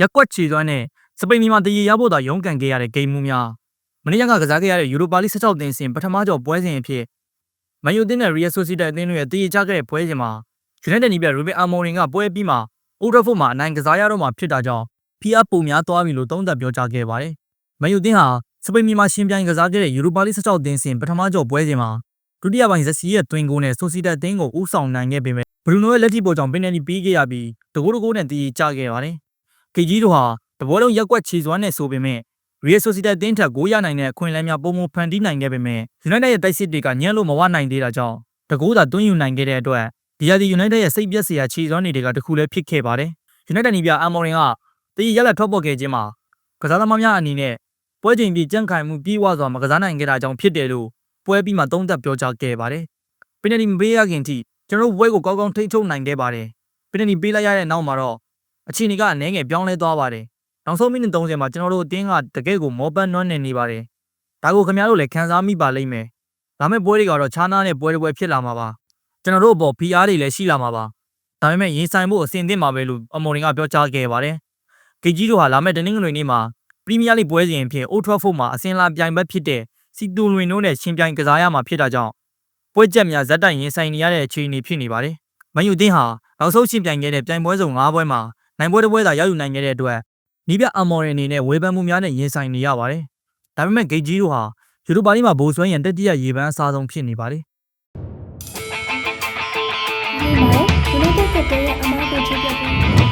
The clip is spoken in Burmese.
ရက်ကွက်ချီသွမ်းနဲ့စပိန်မြန်မာတရေရဖို့သာရုန်းကန်ခဲ့ရတဲ့ဂိမ်းမှုများမနေ့ကကစားခဲ့ရတဲ့ယူရိုပါလိ16သင်းစဉ်ပထမကျော်ပွဲစဉ်အဖြစ်မန်ယူတင်းနဲ့ရီယယ်ဆိုစီတက်အသင်းတို့ရဲ့တရေချခဲ့တဲ့ပွဲစဉ်မှာယူနိုက်တက်နီးပြရူဘင်အာမော်ရင်ကပွဲပြီးမှအိုဒရဖို့မှာအနိုင်ကစားရတော့မှာဖြစ်တာကြောင့်ဖီအားပုံများသွားပြီလို့သုံးသပ်ပြောကြားခဲ့ပါတယ်မန်ယူတင်းဟာစပိန်မြန်မာရှင်ပြိုင်ကစားခဲ့တဲ့ယူရိုပါလိ16သင်းစဉ်ပထမကျော်ပွဲစဉ်မှာဒုတိယပိုင်းဇက်စီရဲ့တွင်ကိုနဲ့ဆိုစီတက်အသင်းကိုဦးဆောင်နိုင်ခဲ့ပေမဲ့ဘရူနိုရဲ့လက်ထိပေါ်ကြောင့်ပင်နယ်တီပြီးခဲ့ရပြီးတကူတကူနဲ့တရေချခဲ့ပါတယ် ဂီကြီးတို့ဟာတဘောလုံးရက်ကွက်ချီစွမ်းနဲ့ဆိုပေမဲ့ရီယယ်ဆိုစီတက်တင်းထက်ဂိုးရနိုင်တဲ့အခွင့်အလမ်းများပုံမဖန်တီးနိုင်ခဲ့ပေမဲ့ယူနိုက်တက်ရဲ့တိုက်စစ်တွေကညံ့လို့မဝနိုင်သေးတာကြောင့်တကူသာတွင်းယူနိုင်ခဲ့တဲ့အတွက်ဒီယာဒီယူနိုက်တက်ရဲ့စိတ်ပြက်စရာချီစွမ်းတွေကတခုလည်းဖြစ်ခဲ့ပါတယ်ယူနိုက်တက်နီးပြအာမော်ရင်ကတရေရက်လက်ထွက်ပေါ်ခဲ့ခြင်းမှာကစားသမားများအနေနဲ့ပွဲချိန်ပြီးကြန့်ခိုင်မှုပြီးဝစွာမကစားနိုင်ခဲ့တာကြောင့်ဖြစ်တယ်လို့ပွဲပြီးမှသုံးသပ်ပြောကြားခဲ့ပါတယ်ပင်နယ်တီမပေးရခင်ထိကျွန်တော်တို့ပွဲကိုကောင်းကောင်းထိန်းချုပ်နိုင်ခဲ့ပါတယ်ပင်နယ်တီပေးလိုက်ရတဲ့နောက်မှာတော့ အခြေအနေကအနည်းငယ်ပြောင်းလဲသွားပါတယ်နောက်ဆုံးမိနစ်30မှာကျွန်တော်တို့အတင်းကတကယ့်ကိုမောပန်းနွမ်းနေနေပါတယ်ဒါကိုခင်ဗျားတို့လည်းခံစားမိပါလိမ့်မယ်ဒါမဲ့ပွဲတွေကတော့ခြားနားနဲ့ပွဲတွေပွဲဖြစ်လာမှာပါကျွန်တော်တို့အပေါ် PR တွေလည်းရှိလာမှာပါဒါပေမဲ့ရင်ဆိုင်ဖို့အဆင်သင့်ပါပဲလို့အမော်ရင်ကပြောကြားခဲ့ပါတယ်ဂေကြီးတို့ဟာလာမယ့်တနင်္ဂနွေနေ့မှာပရီးမီးယားလိပွဲစဉ်အဖြစ်အိုထရာဖို့မှာအစင်လာပြိုင်ဘက်ဖြစ်တဲ့စီတူလွင်တို့နဲ့ရှင်ပြိုင်ကစားရမှာဖြစ်တာကြောင့်ပွဲချက်များဇက်တိုင်ရင်ဆိုင်နေရတဲ့အခြေအနေဖြစ်နေပါတယ်မန်ယူတင်းဟာနောက်ဆုံးရှင်ပြိုင်ခဲ့တဲ့ပြိုင်ပွဲစုံ၅ပွဲမှာ နိုင်ပွဲတစ်ပွဲသာရယူနိုင်ခဲ့တဲ့အတွက်နီးပြအမော်ရင်အနေနဲ့ဝေဖန်မှုများနဲ့ရင်ဆိုင်နေရပါတယ်ဒါပေမဲ့ဂေကြီးတို့ဟာယူရိုပါလိမှာဘိုးဆွဲရန်တက်တိယရေပန်းအစားဆုံးဖြစ်နေပါတယ်ဒီမှာ United ကတည်းကအမားကိုချပြပေး